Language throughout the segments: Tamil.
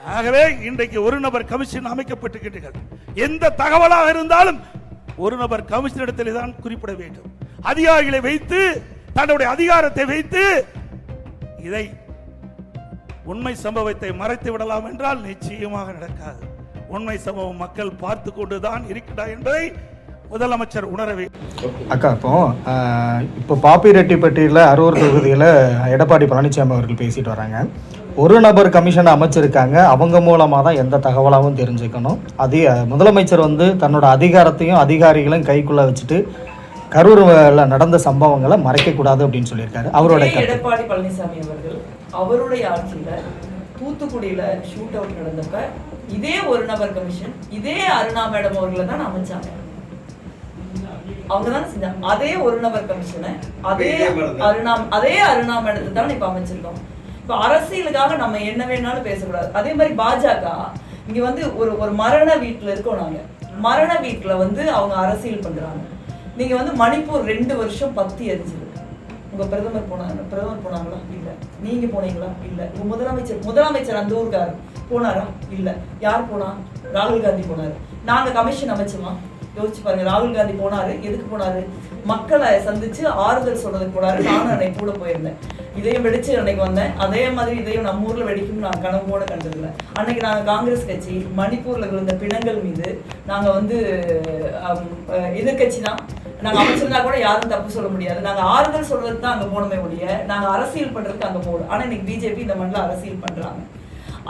ஆகவே இன்றைக்கு ஒரு நபர் கமிஷன் அமைக்கப்பட்டிருக்கிறீர்கள் எந்த தகவலாக இருந்தாலும் ஒரு நபர் கமிஷன் இடத்திலே தான் குறிப்பிட வேண்டும். அதிகாரிகளை வைத்து தன்னுடைய அதிகாரத்தை வைத்து இதை உண்மை சம்பவத்தை மறைத்து விடலாம் என்றால் நிச்சயமாக நடக்காது. உண்மை சம்பவம் மக்கள் பார்த்து கொண்டுதான் இருக்கிறார் என்பதை முதலமைச்சர் உணரவே அக்கா இப்போ ஆஹ், இப்போ பாப்பிரெட்டிப்பட்டியில் அரூர் தொகுதியில் எடப்பாடி பழனிசாமி அவர்கள் பேசிட்டு வராங்க. ஒரு நபர் கமிஷனை அமைச்சிருக்காங்க. அவங்க மூலமாக தான் எந்த தகவலாகவும் தெரிஞ்சுக்கணும். அதே முதலமைச்சர் வந்து தன்னோட அதிகாரத்தையும் அதிகாரிகளையும் கைக்குள்ளே வச்சுட்டு கரூரில் நடந்த சம்பவங்களை மறைக்கக்கூடாது அப்படின்னு சொல்லியிருக்காரு. அவரோட எடப்பாடி பழனிசாமி அவர்கள் அவருடைய ஆட்சியில தூத்துக்குடியில ஷூட் அவுட் நடந்தப்ப இதே ஒரு நபர் கமிஷன் இதே அருணா மேடம் அவர்களை தான் அமைச்சாங்க. அவங்க தானே செஞ்சாங்க அதே ஒரு நபர் கமிஷனை அதே அருணா அதே அருணா மேடத்தை தான் இப்ப அமைச்சிருக்கோம். இப்ப அரசியலுக்காக நம்ம என்ன வேணாலும் பேசக்கூடாது. அதே மாதிரி பாஜக இங்க வந்து ஒரு ஒரு மரண வீட்டுல இருக்கோம் நாங்க. மரண வீட்டுல வந்து அவங்க அரசியல் பண்றாங்க. நீங்க வந்து மணிப்பூர் ரெண்டு வருஷம் பத்தி எரிஞ்சது உங்க பிரதமர் போனாங்க பிரதமர் போனாங்களா? இல்ல. நீங்க போனீங்களா? இல்ல. உங்க முதலமைச்சர் முதலமைச்சர் அந்த ஊருக்காரர் போனாரா? இல்ல. யார் போனா? ராகுல் காந்தி போனாரு. நாங்க கமிஷன் அமைச்சோமா? யோசிச்சு பாருங்க ராகுல் காந்தி போனாரு. எதுக்கு போனாரு? மக்களை சந்திச்சு ஆறுதல் சொல்றதுக்கு போனாரு. நானும் அன்னைக்கு கூட போயிருந்தேன். இதையும் வெடிச்சு அன்னைக்கு வந்தேன். அதே மாதிரி இதையும் நம்ம ஊர்ல வெடிக்கும் நான் கனவு கூட கண்டதில்லை. அன்னைக்கு நாங்க காங்கிரஸ் கட்சி மணிப்பூர்ல இருந்த பிணங்கள் மீது நாங்க வந்து எதிர்கட்சி தான். நாங்க அமைச்சிருந்தா கூட யாரும் தப்பு சொல்ல முடியாது. நாங்க ஆறுதல் சொல்றதுக்கு தான் அங்க போனோமே ஒழிய நாங்க அரசியல் பண்றதுக்கு அங்க போகணும் ஆனா இன்னைக்கு பிஜேபி இந்த மண்ணில் அரசியல் பண்றாங்க.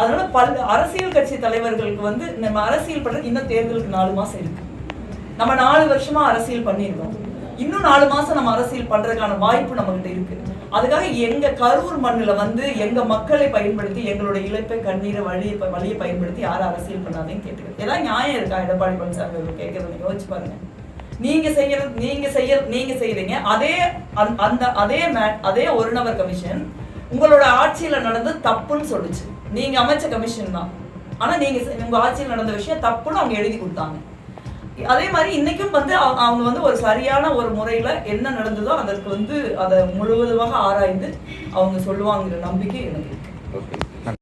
அதனால பல் அரசியல் கட்சி தலைவர்களுக்கு வந்து நம்ம அரசியல் பண்றதுக்கு இன்னும் தேர்தலுக்கு நாலு மாசம் இருக்கு. நம்ம நாலு வருஷமா அரசியல் பண்ணியிருக்கோம் இன்னும் நாலு மாசம் நம்ம அரசியல் பண்றதுக்கான வாய்ப்பு நம்ம கிட்ட இருக்கு. அதுக்காக எங்க கரூர் மண்ணுல வந்து எங்க மக்களை பயன்படுத்தி எங்களுடைய இழப்பை கண்ணீரை வழியை வழியை பயன்படுத்தி யாரும் அரசியல் பண்ணாதேன்னு கேட்டுக்கிறேன் ஏதாவது நியாயம் இருக்கா? எடப்பாடி பழனிசாமி அவர்கள் கேட்கறது யோசிச்சு பாருங்க. நீங்க செய்யறது நீங்க செய்ய நீங்க செய்யறீங்க. அதே அந்த- அந்த அதே அதே ஒரு நபர் கமிஷன் உங்களோட ஆட்சியில நடந்தது தப்புன்னு சொல்லுச்சு. நீங்க அமைச்ச கமிஷன் தான். ஆனா நீங்க உங்க ஆட்சியில் நடந்த விஷயம் தப்புன்னு அவங்க எழுதி கொடுத்தாங்க. அதே மாதிரி இன்னைக்கும் வந்து அவங்க அவங்க வந்து ஒரு சரியான ஒரு முறையில என்ன நடந்ததோ அதற்கு வந்து அதை முழுவதுமாக ஆராய்ந்து அவங்க சொல்லுவாங்கிற நம்பிக்கை எனக்கு இருக்கு.